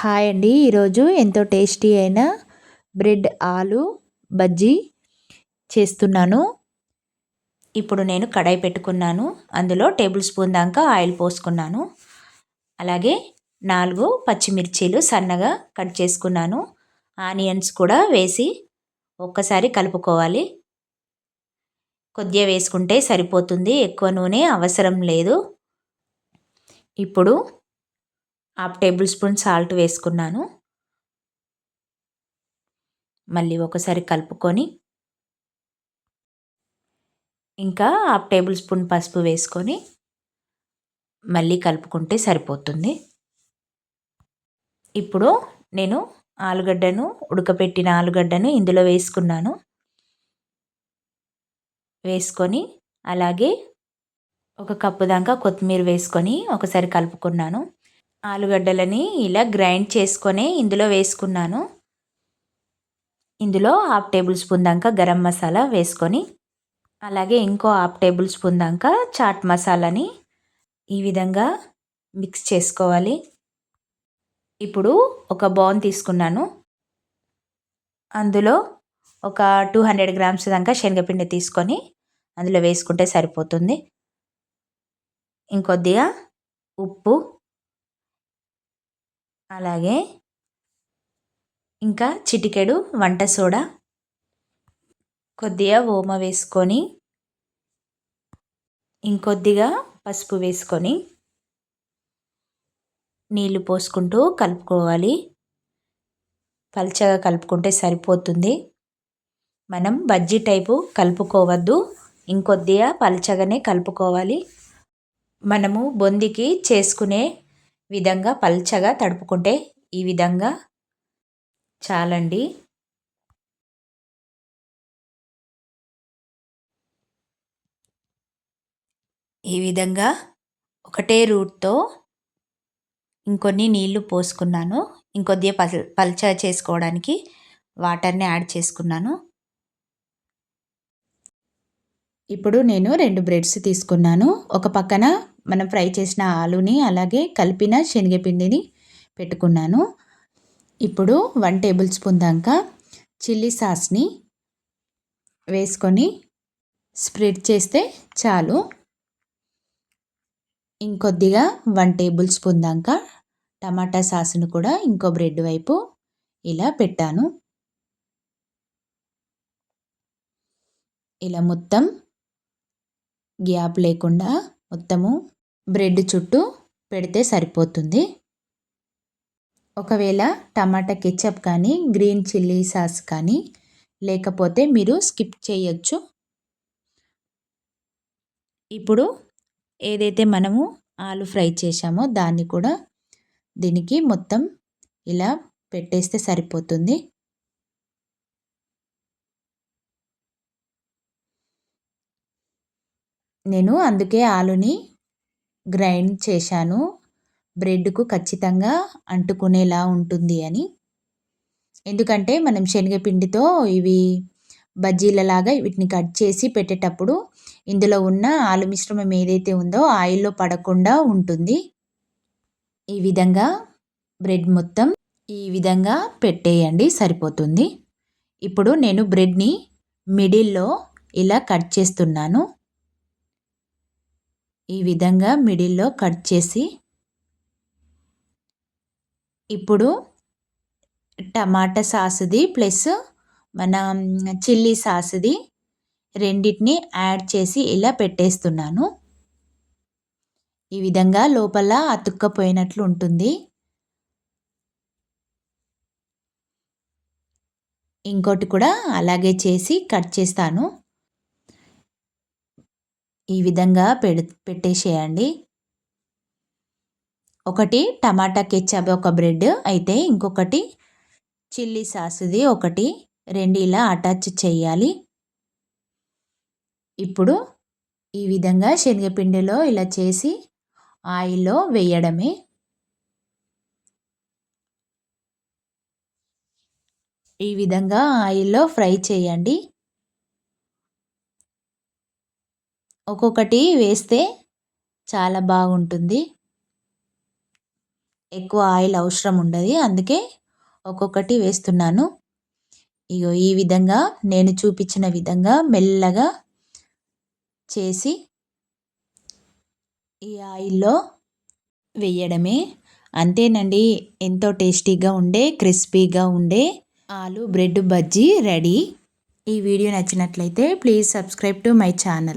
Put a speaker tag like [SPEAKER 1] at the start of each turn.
[SPEAKER 1] Hi అండి. ఈరోజు ఎంతో టేస్టీ అయిన బ్రెడ్ ఆలు బజ్జీ చేస్తున్నాను. ఇప్పుడు నేను కడాయి పెట్టుకున్నాను. అందులో టేబుల్ స్పూన్ దాకా ఆయిల్ పోసుకున్నాను. అలాగే నాలుగు పచ్చిమిర్చీలు సన్నగా కట్ చేసుకున్నాను. ఆనియన్స్ కూడా వేసి ఒక్కసారి కలుపుకోవాలి. కొద్దిగా వేసుకుంటే సరిపోతుంది. ఎక్కువ నూనె అవసరం లేదు. ఇప్పుడు హాఫ్ టేబుల్ స్పూన్ సాల్ట్ వేసుకున్నాను. మళ్ళీ ఒకసారి కలుపుకొని ఇంకా హాఫ్ టేబుల్ స్పూన్ పసుపు వేసుకొని మళ్ళీ కలుపుకుంటే సరిపోతుంది. ఇప్పుడు నేను ఆలుగడ్డను ఉడకపెట్టిన ఆలుగడ్డను ఇందులో వేసుకున్నాను. వేసుకొని అలాగే ఒక కప్పు దాకా కొత్తిమీర వేసుకొని ఒకసారి కలుపుకున్నాను. ఆలుగడ్డలని ఇలా గ్రైండ్ చేసుకొని ఇందులో వేసుకున్నాను. ఇందులో హాఫ్ టేబుల్ స్పూన్ దాకా గరం మసాలా వేసుకొని అలాగే ఇంకో హాఫ్ టేబుల్ స్పూన్ దాకా చాట్ మసాలాని ఈ విధంగా మిక్స్ చేసుకోవాలి. ఇప్పుడు ఒక బౌన్ తీసుకున్నాను. అందులో ఒక టూ హండ్రెడ్ గ్రామ్స్ దాకా శనగపిండి తీసుకొని అందులో వేసుకుంటే సరిపోతుంది. ఇంకొద్దిగా ఉప్పు అలాగే ఇంకా చిటికెడు వంట సోడా కొద్దిగా ఓమ వేసుకొని ఇంకొద్దిగా పసుపు వేసుకొని నీళ్ళు పోసుకుంటూ కలుపుకోవాలి. పల్చగా కలుపుకుంటే సరిపోతుంది. మనం బజ్జీ టైపు కలుపుకోవద్దు. ఇంకొద్దిగా పల్చగానే కలుపుకోవాలి. మనము బొందికి చేసుకునే విధంగా పల్చగా తడుపుకుంటే ఈ విధంగా చాలండి. ఈ విధంగా ఒకటే రూట్తో ఇంకొన్ని నీళ్ళు పోసుకున్నాను. ఇంకొద్దిగా పల్ పల్చ చేసుకోవడానికి వాటర్ని యాడ్ చేసుకున్నాను. ఇప్పుడు నేను రెండు బ్రెడ్స్ తీసుకున్నాను. ఒక పక్కన మనం ఫ్రై చేసిన ఆలుని అలాగే కలిపిన శనగపిండిని పెట్టుకున్నాను. ఇప్పుడు వన్ టేబుల్ స్పూన్ దాకా చిల్లీ సాస్ని వేసుకొని స్ప్రెడ్ చేస్తే చాలు. ఇంకొద్దిగా వన్ టేబుల్ స్పూన్ దాకా టమాటా సాస్ను కూడా ఇంకో బ్రెడ్ వైపు ఇలా పెట్టాను. ఇలా మొత్తం గ్యాప్ లేకుండా మొత్తము బ్రెడ్ చుట్టూ పెడితే సరిపోతుంది. ఒకవేళ టమాటా కెచప్ కానీ గ్రీన్ చిల్లీ సాస్ కానీ లేకపోతే మీరు స్కిప్ చేయొచ్చు. ఇప్పుడు ఏదైతే మనము ఆలు ఫ్రై చేశామో దాన్ని కూడా దీనికి మొత్తం ఇలా పెట్టేస్తే సరిపోతుంది. నేను అందుకే ఆలుని గ్రైండ్ చేశాను. బ్రెడ్కు ఖచ్చితంగా అంటుకునేలా ఉంటుంది అని. ఎందుకంటే మనం శనగపిండితో ఇవి బజ్జీలలాగా వీటిని కట్ చేసి పెట్టేటప్పుడు ఇందులో ఉన్న ఆలు మిశ్రమం ఏదైతే ఉందో ఆయిల్లో పడకుండా ఉంటుంది. ఈ విధంగా బ్రెడ్ మొత్తం ఈ విధంగా పెట్టేయండి సరిపోతుంది. ఇప్పుడు నేను బ్రెడ్ని మిడిల్లో ఇలా కట్ చేస్తున్నాను. ఈ విధంగా మిడిల్లో కట్ చేసి ఇప్పుడు టమాటా సాసుది ప్లస్ మన చిల్లీ సాసుది రెండింటిని యాడ్ చేసి ఇలా పెట్టేస్తున్నాను. ఈ విధంగా లోపల అతుక్కపోయినట్లు ఉంటుంది. ఇంకోటి కూడా అలాగే చేసి కట్ చేస్తాను. ఈ విధంగా పెడు పెట్టేసేయండి. ఒకటి టమాటా కెచ్చప్ ఒక బ్రెడ్ అయితే ఇంకొకటి చిల్లీ సాస్ది ఒకటి. రెండు ఇలా అటాచ్ చేయాలి. ఇప్పుడు ఈ విధంగా శనగపిండిలో ఇలా చేసి ఆయిల్లో వేయడమే. ఈ విధంగా ఆయిల్లో ఫ్రై చేయండి. ఒక్కొక్కటి వేస్తే చాలా బాగుంటుంది. ఎక్కువ ఆయిల్ అవసరం ఉండదు. అందుకే ఒక్కొక్కటి వేస్తున్నాను. ఇగో ఈ విధంగా నేను చూపించిన విధంగా మెల్లగా చేసి ఈ ఆయిల్లో వేయడమే. అంతేనండి ఎంతో టేస్టీగా ఉండే క్రిస్పీగా ఉండే ఆలు బ్రెడ్ బజ్జీ రెడీ. ఈ వీడియో నచ్చినట్లయితే please subscribe to my channel.